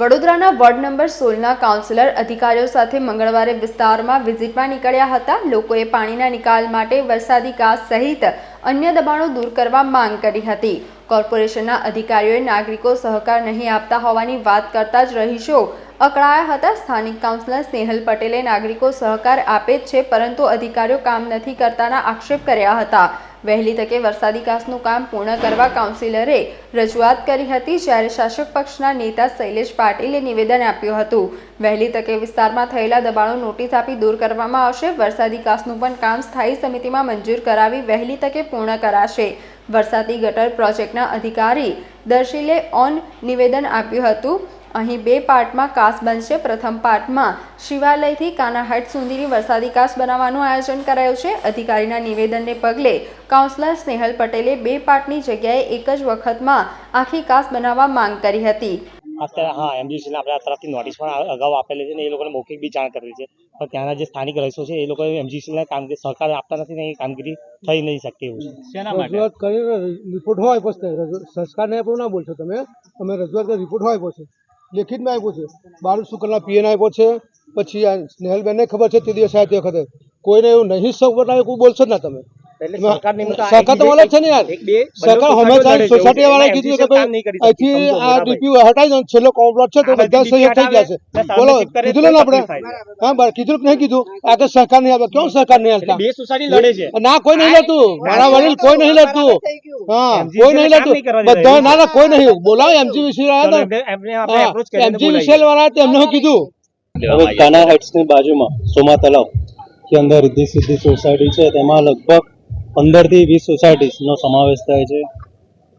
વડોદરાના ward number સોળના councillor અધિકારીઓ સાથે મંગળવારે વિસ્તારમાં વિઝિટમાં નીકળ્યા હતા. લોકોએ પાણીના નિકાલ માટે વરસાદી કાસ સહિત અન્ય દબાણો દૂર કરવા માંગ કરી હતી. કોર્પોરેશનના અધિકારીઓએ નાગરિકો સહકાર નહીં આપતા હોવાની વાત કરતા જ રહીશો અકળાયા હતા. સ્થાનિક કાઉન્સિલર સ્નેહલ પટેલે નાગરિકો સહકાર આપે જ છે, પરંતુ અધિકારીઓ કામ નથી કરતાના આક્ષેપ કર્યા હતા. વહેલી તકે વરસાદી કાસનું કામ પૂર્ણ કરવા કાઉન્સિલરે રજૂઆત કરી હતી, જ્યારે શાસક પક્ષના નેતા શૈલેષ પાટીલે નિવેદન આપ્યું હતું. વહેલી તકે વિસ્તારમાં થયેલા દબાણો નોટિસ આપી દૂર કરવામાં આવશે. વરસાદી કાસનું પણ કામ સ્થાયી સમિતિમાં મંજૂર કરાવી વહેલી તકે પૂર્ણ કરાશે. વરસાદી ગટર પ્રોજેક્ટના અધિકારી દર્શીલે ઓન નિવેદન આપ્યું હતું. અહીં બે પાર્ટમાં કાસ બનશે. પ્રથમ પાર્ટમાં શિવાલયથી કાનાહાટ સુધીની વરસાદી કાસ બનાવવાનું આયોજન કરાયું છે. અધિકારીના નિવેદનને પગલે કાઉન્સિલર સ્નેહલ પટેલે બે પાર્ટની જગ્યાએ એક જ વખતમાં આખી કાસ બનાવવા માંગ કરી હતી. અત્યારે હા એમજીસીને આપણે આ તરફથી નોટિસ પણ અગાઉ આપેલી છે ને એ લોકોને મૌખિક બી જાણ કરેલી છે. પણ ત્યાંના જે સ્થાનિક રહીશો છે એ લોકો એમજીસીને કામગીરી સહકાર આપતા નથી ને એ કામગીરી થઈ નહીં શકતી એવું છે. શેના રજૂઆત કરીને રિપોર્ટ હોય પછી સંસ્કારને પણ ના બોલશો તમે. તમે રજૂઆત રિપોર્ટ હોય પછી. લેખિતમાં આપ્યું છે. બાળ શુક્લના પીએન આપ્યો છે. પછી આ સ્નેહલબેનને ખબર છે તે દિવસે આ તે વખતે. કોઈને એવું નહીં સૌ બનાવે કોઈ બોલશો જ ના તમે. એટલે સરકારની તો આ સરકાર તો એક મળે જ છે ને યાર. એક બે સરકાર બંને હંમેશા લડે છે. સોસાયટી વાળાએ કીધું કે કામ નહીં કરી ભાઈ અહીંથી આ ડીપી હટાવી દો છેલ્લો કોમ્પ્લોટ છે તો બધા સહયોગ થઈ ગયા છે. બોલો કીધું ને આપણે? હા બરાબર કીધું કે નહીં કીધું? આગળ સરકાર નહીં આપે કેવું સરકાર નહીં આપતા બે સોસાયટી લડે છે. ના કોઈ નહીં લડતું. મારા વડીલ કોઈ નહીં લડતું. હા કોઈ નહીં કામ લડતું. નહીં કરવા બધા ના ના કોઈ નહીં. બોલાવો એમજી વિશે ચલો, આવ્યા એમને- એમને આપણે approach કરીને એમજી બોલાવીએ. વાળા તેમને હું કીધું? હવે કાના હાઇટ્સની બાજુમાં સોમા તલાવ કે અંદર રિદ્ધિ સિદ્ધિ સોસાયટી છે તેમાં લગભગ પંદરથી વીસ સોસાયટીઝનો સમાવેશ થાય છે.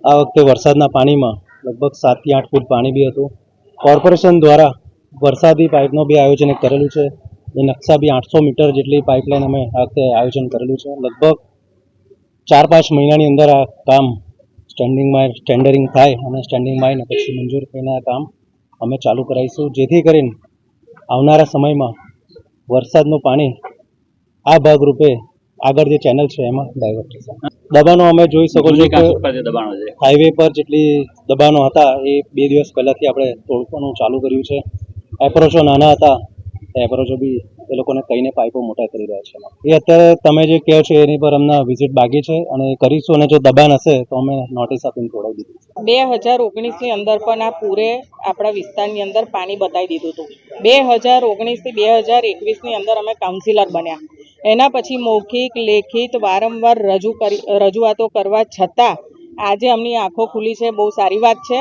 આ વખતે વરસાદના પાણીમાં લગભગ સાતથી આઠ ફૂટ પાણી બી હતું. કોર્પોરેશન દ્વારા વરસાદી પાઇપનું બી આયોજન કરેલું છે. એ નકશા બી આઠસો મીટર જેટલી પાઇપલાઇન અમે આ વખતે આયોજન કરેલું છે. લગભગ ચાર પાંચ મહિનાની અંદર આ કામ સ્ટેન્ડિંગમાં ટેન્ડરિંગ થાય અને સ્ટેન્ડિંગમાં પછી મંજૂર થઈને આ કામ અમે ચાલુ કરાવીશું. જેથી કરીને આવનારા સમયમાં વરસાદનું પાણી આ ભાગરૂપે આગળ જે ચેનલ છે એમાં ડાયવર્ટ દબાણો અમે જોઈ શકો છો કે હાઈવે પર જેટલી દબાણો હતા એ બે દિવસ પહેલાથી આપણે તોડવાનું ચાલુ કર્યું છે. એપ્રોચો નાના હતા એ એપ્રોચો બી એ લોકોને કહીને પાઇપો મોટા કરી રહ્યા છે એ અત્યારે તમે જે કહો છો એની પર અમને વિઝિટ બાકી છે અને એ કરીશું અને જો દબાણ હશે તો અમે નોટિસ આપીને તોડાવી દીધું બે હજાર ઓગણીસની અંદર પણ આ પૂરે આપણા વિસ્તારની અંદર પાણી બતાવી દીધું હતું. બે હજાર ઓગણીસથી બે હજાર એકવીસની અંદર અમે કાઉન્સિલર બન્યા. એના પછી મૌખિક, લેખિત, વારંવાર રજૂ કરી, રજૂઆતો કરવા છતાં આજે અમની આંખો ખુલી છે. બહુ સારી વાત છે.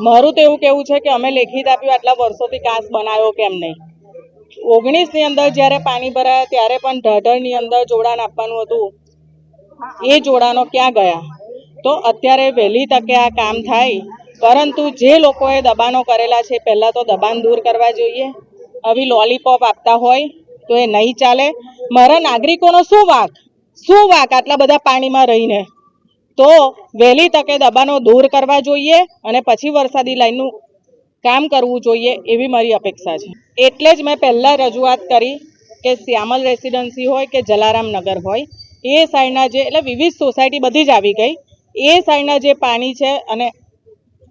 મારું તો એવું કેવું છે કે અમે લેખિત આપ્યું આટલા વર્ષોથી કાંસ બનાવ્યો કેમ નહીં? ઓગણીસની અંદર જ્યારે પાણી ભરાયા ત્યારે પણ ઢાઢરની અંદર જોડાણ આપવાનું હતું. એ જોડાણો ક્યાં ગયા? તો અત્યારે વહેલી તકે આ કામ થાય. પરંતુ જે લોકોએ દબાણો કરેલા છે, પહેલાં તો દબાણ દૂર કરવા જોઈએ. આવી લોલીપોપ આપતા હોય તો એ નહીં ચાલે. મારા નાગરિકોનો શું વાંક? શું વાંક આટલા બધા પાણીમાં રહીને? તો વહેલી તકે દબાણો દૂર કરવા જોઈએ અને પછી વરસાદી લાઈનનું કામ કરવું જોઈએ એવી મારી અપેક્ષા છે. એટલે જ મેં પહેલાં રજૂઆત કરી કે શ્યામલ રેસિડન્સી હોય કે જલારામ નગર હોય, એ સાઈડના જે એટલે વિવિધ સોસાયટી બધી જ આવી ગઈ. એ સાઈડના જે પાણી છે અને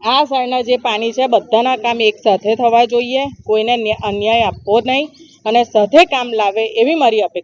આ સાઈડના જે પાણી છે બધાના કામ એક સાથે થવા જોઈએ. કોઈને અન્યાય આપવો નહીં અને સાથે કામ લાવે એવી મારી અપેક્ષા